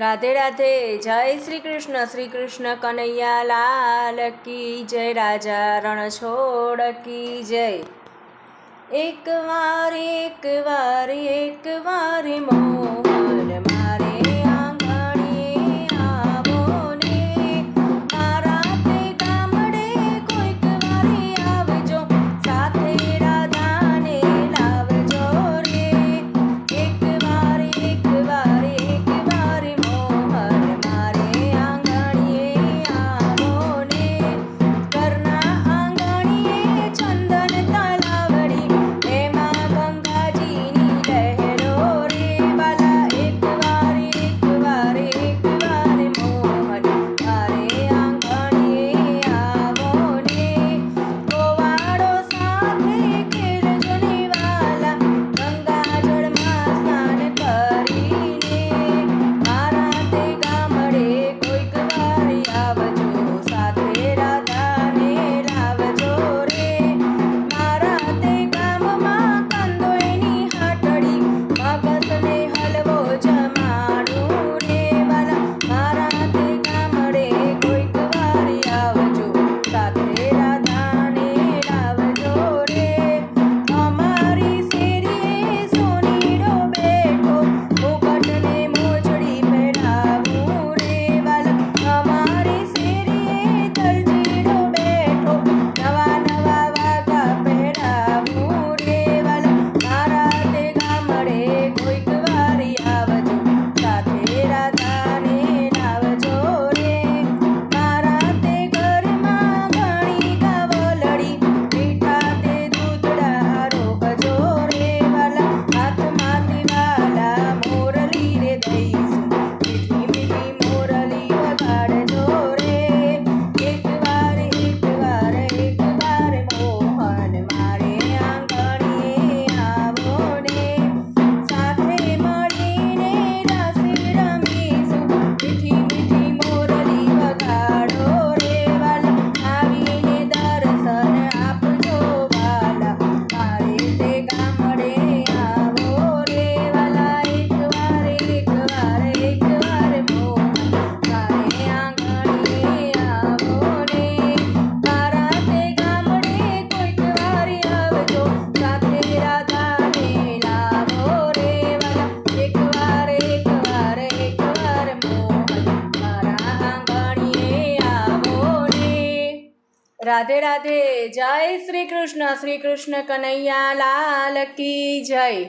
રાધે રાધે, જય શ્રી કૃષ્ણ શ્રી કૃષ્ણ કનૈયા લાલ કી જય, રાજા રણ છોડ કી જય. એક વાર એક વાર એક વાર રાધે રાધે જય શ્રી કૃષ્ણ શ્રી કૃષ્ણ કનૈયા લાલ કી જય.